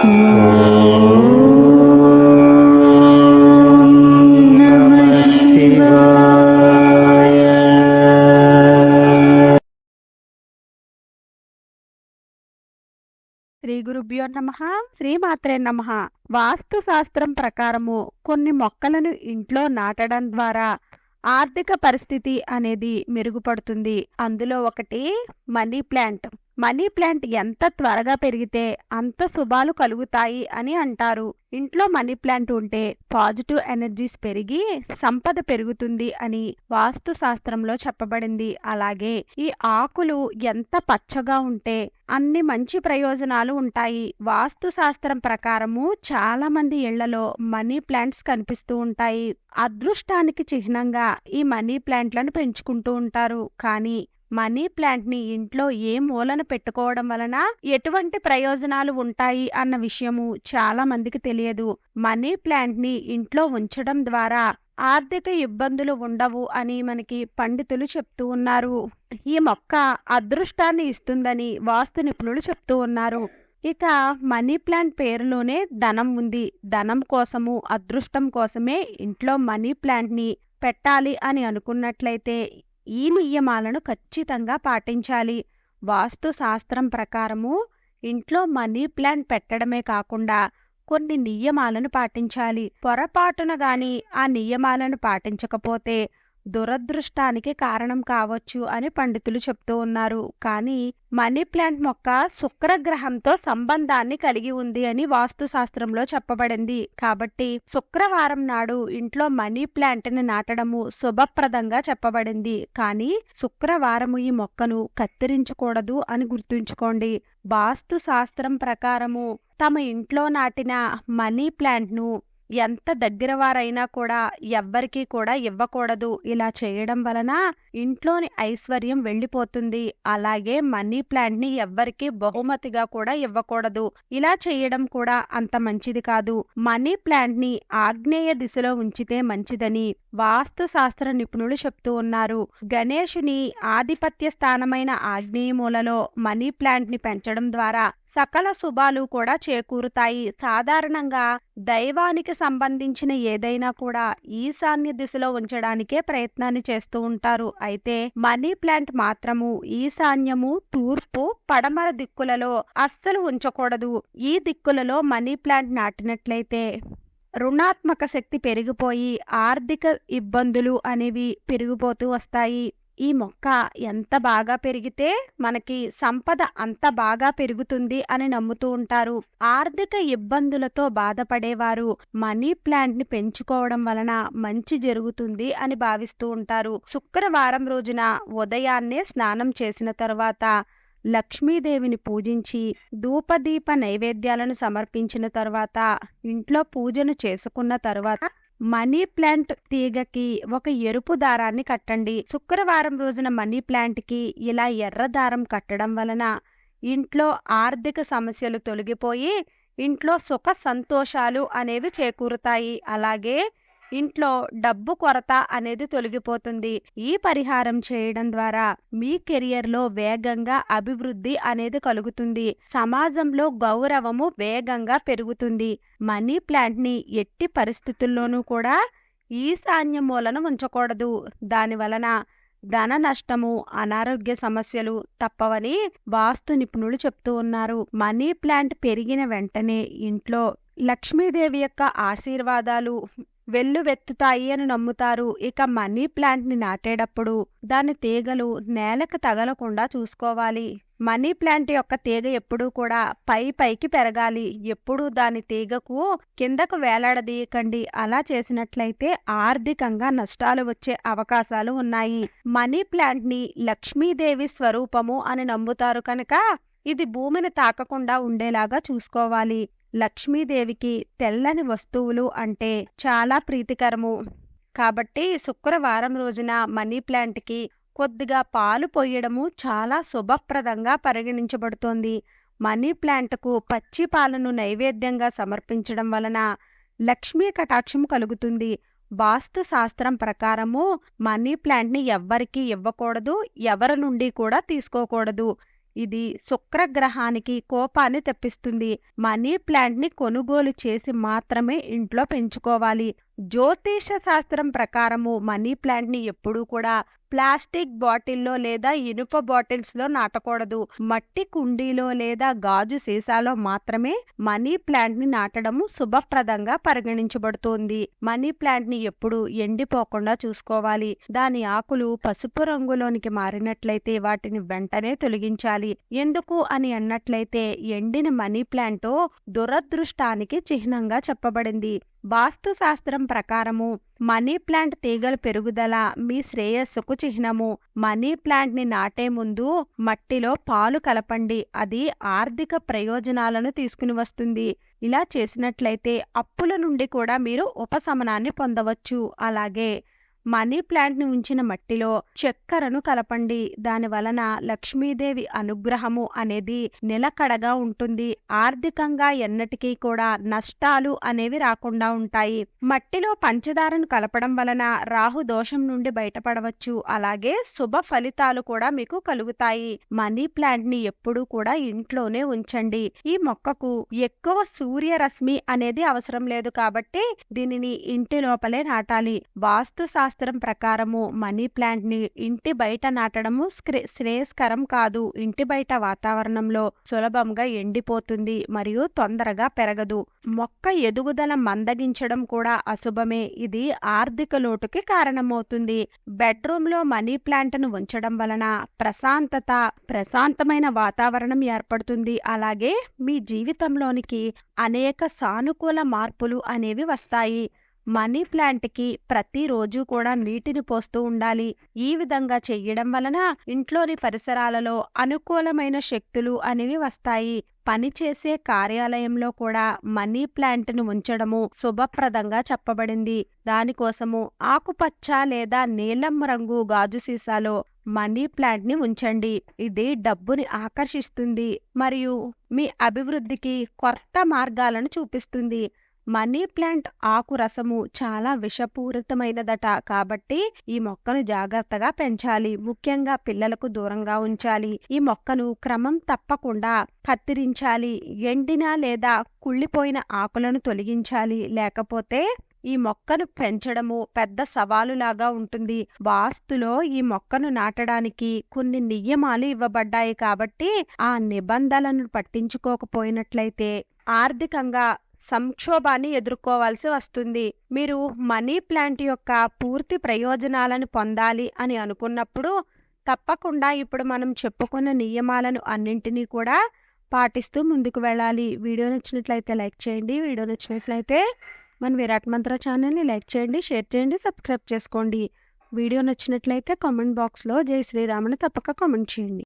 శ్రీ గురుభ్యో నమ శ్రీమాత్రే నమ. వాస్తు శాస్త్రం ప్రకారము కొన్ని మొక్కలను ఇంట్లో నాటడం ద్వారా ఆర్థిక పరిస్థితి అనేది మెరుగుపడుతుంది. అందులో ఒకటి మనీ ప్లాంట్. మనీ ప్లాంట్ ఎంత త్వరగా పెరిగితే అంత శుభాలు కలుగుతాయి అని అంటారు. ఇంట్లో మనీ ప్లాంట్ ఉంటే పాజిటివ్ ఎనర్జీస్ పెరిగి సంపద పెరుగుతుంది అని వాస్తు శాస్త్రంలో చెప్పబడింది. అలాగే ఈ ఆకులు ఎంత పచ్చగా ఉంటే అన్ని మంచి ప్రయోజనాలు ఉంటాయి. వాస్తు శాస్త్రం ప్రకారము చాలా మంది ఇళ్ళలో మనీ ప్లాంట్స్ కనిపిస్తూ ఉంటాయి. అదృష్టానికి చిహ్నంగా ఈ మనీ ప్లాంట్లను పెంచుకుంటూ ఉంటారు. కానీ మనీ ప్లాంట్ని ఇంట్లో ఏ మూలన పెట్టుకోవడం వలన ఎటువంటి ప్రయోజనాలు ఉంటాయి అన్న విషయము చాలా మందికి తెలియదు. మనీ ప్లాంట్ని ఇంట్లో ఉంచడం ద్వారా ఆర్థిక ఇబ్బందులు ఉండవు అని మనకి పండితులు చెప్తూ ఉన్నారు. ఈ మొక్క అదృష్టాన్ని ఇస్తుందని వాస్తు నిపుణులు చెప్తూ ఉన్నారు. ఇక మనీ ప్లాంట్ పేరులోనే ధనం ఉంది. ధనం కోసము అదృష్టం కోసమే ఇంట్లో మనీ ప్లాంట్ని పెట్టాలి అని అనుకున్నట్లయితే ఈ నియమాలను ఖచ్చితంగా పాటించాలి. వాస్తు శాస్త్రం ప్రకారము ఇంట్లో మనీ ప్లాన్ పెట్టడమే కాకుండా కొన్ని నియమాలను పాటించాలి. పొరపాటున గాని ఆ నియమాలను పాటించకపోతే దురదృష్టానికి కారణం కావచ్చు అని పండితులు చెప్తూ ఉన్నారు. కానీ మనీ ప్లాంట్ మొక్క శుక్రగ్రహంతో సంబంధాన్ని కలిగి ఉంది అని వాస్తు శాస్త్రంలో చెప్పబడింది. కాబట్టి శుక్రవారం నాడు ఇంట్లో మనీ ప్లాంట్ని నాటడము శుభప్రదంగా చెప్పబడింది. కానీ శుక్రవారము ఈ మొక్కను కత్తిరించకూడదు అని గుర్తుంచుకోండి. వాస్తు శాస్త్రం ప్రకారము తమ ఇంట్లో నాటిన మనీ ప్లాంట్ను ఎంత దగ్గర వారైనా కూడా ఎవ్వరికీ కూడా ఇవ్వకూడదు ఇలా చేయడం వలన ఇంట్లోని ఐశ్వర్యం వెళ్ళిపోతుంది. అలాగే మనీ ప్లాంట్ని ఎవ్వరికీ బహుమతిగా కూడా ఇవ్వకూడదు. ఇలా చేయడం కూడా అంత మంచిది కాదు. మనీ ప్లాంట్ని ఆగ్నేయ దిశలో ఉంచితే మంచిదని వాస్తు శాస్త్ర నిపుణులు చెప్తూ ఉన్నారు. గణేషుని ఆధిపత్య స్థానమైన ఆగ్నేయ మూలలో మనీ ప్లాంట్ని పెంచడం ద్వారా సకల శుభాలు కూడా చేకూరుతాయి. సాధారణంగా దైవానికి సంబంధించిన ఏదైనా కూడా ఈశాన్య దిశలో ఉంచడానికే ప్రయత్నాన్ని చేస్తూ ఉంటారు. అయితే మనీ ప్లాంట్ మాత్రము ఈశాన్యము తూర్పు పడమర దిక్కులలో అస్సలు ఉంచకూడదు. ఈ దిక్కులలో మనీ ప్లాంట్ నాటినట్లయితే రుణాత్మక శక్తి పెరిగిపోయి ఆర్థిక ఇబ్బందులు అనేవి పెరిగిపోతూ వస్తాయి. ఈ మొక్క ఎంత బాగా పెరిగితే మనకి సంపద అంత బాగా పెరుగుతుంది అని నమ్ముతూ ఉంటారు. ఆర్థిక ఇబ్బందులతో బాధపడేవారు మనీ ప్లాంట్ని పెంచుకోవడం వలన మంచి జరుగుతుంది అని భావిస్తూ ఉంటారు. శుక్రవారం రోజున ఉదయాన్నే స్నానం చేసిన తర్వాత లక్ష్మీదేవిని పూజించి ధూపదీప నైవేద్యాలను సమర్పించిన తర్వాత ఇంట్లో పూజను చేసుకున్న తర్వాత మనీ ప్లాంట్ తీగకి ఒక ఎరుపు దారాన్ని కట్టండి. శుక్రవారం రోజున మనీ ప్లాంట్కి ఇలా ఎర్ర దారం కట్టడం వలన ఇంట్లో ఆర్థిక సమస్యలు తొలగిపోయి ఇంట్లో సుఖ సంతోషాలు అనేవి చేకూరుతాయి. అలాగే ఇంట్లో డబ్బు కొరత అనేది తొలగిపోతుంది. ఈ పరిహారం చేయడం ద్వారా మీ కెరియర్లో వేగంగా అభివృద్ధి అనేది కలుగుతుంది. సమాజంలో గౌరవము వేగంగా పెరుగుతుంది. మనీ ప్లాంట్ని ఎట్టి పరిస్థితుల్లోనూ కూడా ఈశాన్య మూలన ఉంచకూడదు. దాని వలన ధన నష్టము అనారోగ్య సమస్యలు తప్పవని వాస్తు నిపుణులు చెప్తూ ఉన్నారు. మనీ ప్లాంట్ పెరిగిన వెంటనే ఇంట్లో లక్ష్మీదేవి యొక్క ఆశీర్వాదాలు వెల్లువెత్తుతాయి అని నమ్ముతారు. ఇక మనీ ప్లాంట్ని నాటేటప్పుడు దాని తీగలు నేలకు తగలకుండా చూసుకోవాలి. మనీ ప్లాంట్ యొక్క తీగ ఎప్పుడూ కూడా పై పైకి పెరగాలి. ఎప్పుడూ దాని తీగకు కిందకు వేలాడదీయకండి. అలా చేసినట్లయితే ఆర్థికంగా నష్టాలు వచ్చే అవకాశాలు ఉన్నాయి. మనీ ప్లాంట్ని లక్ష్మీదేవి స్వరూపము అని నమ్ముతారు కనుక ఇది భూమిని తాకకుండా ఉండేలాగా చూసుకోవాలి. లక్ష్మీదేవికి తెల్లని వస్తువులు అంటే చాలా ప్రీతికరము. కాబట్టి శుక్రవారం రోజున మనీ ప్లాంట్కి కొద్దిగా పాలు పొయ్యడము చాలా శుభప్రదంగా పరిగణించబడుతోంది. మనీ ప్లాంట్కు పచ్చి పాలను నైవేద్యంగా సమర్పించడం వలన లక్ష్మీ కటాక్షం కలుగుతుంది. వాస్తు శాస్త్రం ప్రకారము మనీ ప్లాంట్ని ఎవ్వరికీ ఇవ్వకూడదు ఎవరి నుండి కూడా తీసుకోకూడదు. ఇది శుక్రగ్రహానికి కోపాన్ని తెప్పిస్తుంది. మనీ ప్లాంట్ని కొనుగోలు చేసి మాత్రమే ఇంట్లో పెంచుకోవాలి. జ్యోతిష శాస్త్రం ప్రకారము మనీ ప్లాంట్ని ఎప్పుడూ కూడా ప్లాస్టిక్ బాటిల్లో లేదా ఇనుప బాటిల్స్లో నాటకూడదు. మట్టి కుండీలో లేదా గాజు సీసాలో మాత్రమే మనీ ప్లాంట్ని నాటడం శుభప్రదంగా పరిగణించబడుతోంది. మనీ ప్లాంట్ని ఎప్పుడూ ఎప్పుడు ఎండిపోకుండా చూసుకోవాలి. దాని ఆకులు పసుపు రంగులోనికి మారినట్లయితే వాటిని వెంటనే తొలగించాలి. ఎందుకు అని అన్నట్లయితే ఎండిన మనీ ప్లాంట్ దురదృష్టానికి చిహ్నంగా చెప్పబడింది. వాస్తు శాస్త్రం ప్రకారము మనీ ప్లాంట్ తీగల పెరుగుదల మీ శ్రేయస్సుకు చిహ్నము. మనీ ప్లాంట్ని నాటే ముందు మట్టిలో పాలు కలపండి. అది ఆర్థిక ప్రయోజనాలను తీసుకుని వస్తుంది. ఇలా చేసినట్లయితే అప్పుల నుండి కూడా మీరు ఉపశమనాన్ని పొందవచ్చు. అలాగే మనీ ప్లాంట్ని ఉంచిన మట్టిలో చక్కెరను కలపండి. దాని వలన లక్ష్మీదేవి అనుగ్రహము అనేది నిలకడగా ఉంటుంది. ఆర్థికంగా ఎన్నటికీ కూడా నష్టాలు అనేవి రాకుండా ఉంటాయి. మట్టిలో పంచదారను కలపడం వలన రాహు దోషం నుండి బయటపడవచ్చు. అలాగే శుభ ఫలితాలు కూడా మీకు కలుగుతాయి. మనీ ప్లాంట్ని ఎప్పుడూ కూడా ఇంట్లోనే ఉంచండి. ఈ మొక్కకు ఎక్కువ సూర్యరశ్మి అనేది అవసరం లేదు కాబట్టి దీనిని ఇంటి లోపలే నాటాలి. వాస్తు శాస్త్ర ప్రకారము మనీ ప్లాంట్ని ఇంటి బయట నాటడము స్క్రే- శ్రేయస్కరం కాదు. ఇంటి బయట వాతావరణంలో సులభంగా ఎండిపోతుంది మరియు తొందరగా పెరగదు. మొక్క ఎదుగుదల మందగించడం కూడా అశుభమే. ఇది ఆర్థిక లోటుకి కారణమవుతుంది. బెడ్రూమ్లో మనీ ప్లాంట్ను ఉంచడం వలన ప్రశాంతత ప్రశాంతమైన వాతావరణం ఏర్పడుతుంది. అలాగే మీ జీవితంలోనికి అనేక సానుకూల మార్పులు అనేవి వస్తాయి. మనీ ప్లాంట్కి ప్రతిరోజు కూడా నీటిని పోస్తూ ఉండాలి. ఈ విధంగా చెయ్యడం వలన ఇంట్లోని పరిసరాలలో అనుకూలమైన శక్తులు అనేవి వస్తాయి. పనిచేసే కార్యాలయంలో కూడా మనీ ప్లాంట్ను ఉంచడము శుభప్రదంగా చెప్పబడింది. దానికోసము ఆకుపచ్చ లేదా నీలం రంగు గాజు సీసాలో మనీ ప్లాంట్ని ఉంచండి. ఇది డబ్బుని ఆకర్షిస్తుంది మరియు మీ అభివృద్ధికి కొత్త మార్గాలను చూపిస్తుంది. మనీ ప్లాంట్ ఆకు రసము చాలా విషపూరితమైనదట. కాబట్టి ఈ మొక్కను జాగ్రత్తగా పెంచాలి. ముఖ్యంగా పిల్లలకు దూరంగా ఉంచాలి. ఈ మొక్కను క్రమం తప్పకుండా కత్తిరించాలి. ఎండిన లేదా కుళ్ళిపోయిన ఆకులను తొలగించాలి. లేకపోతే ఈ మొక్కను పెంచడము పెద్ద సవాలులాగా ఉంటుంది. వాస్తులో ఈ మొక్కను నాటడానికి కొన్ని నియమాలు ఇవ్వబడ్డాయి. కాబట్టి ఆ నిబంధనలను పట్టించుకోకపోయినట్లయితే ఆర్థికంగా సంక్షోభాన్ని ఎదుర్కోవాల్సి వస్తుంది. మీరు మనీ ప్లాంట్ యొక్క పూర్తి ప్రయోజనాలను పొందాలి అని అనుకున్నప్పుడు తప్పకుండా ఇప్పుడు మనం చెప్పుకున్న నియమాలను అన్నింటినీ కూడా పాటిస్తూ ముందుకు వెళ్ళాలి. వీడియో నచ్చినట్లయితే లైక్ చేయండి. వీడియో నచ్చినట్లయితే మన విరాట్ మంత్ర ఛానల్ని లైక్ చేయండి షేర్ చేయండి సబ్స్క్రైబ్ చేసుకోండి. వీడియో నచ్చినట్లయితే కామెంట్ బాక్స్లో జై శ్రీరామని తప్పక కామెంట్ చేయండి.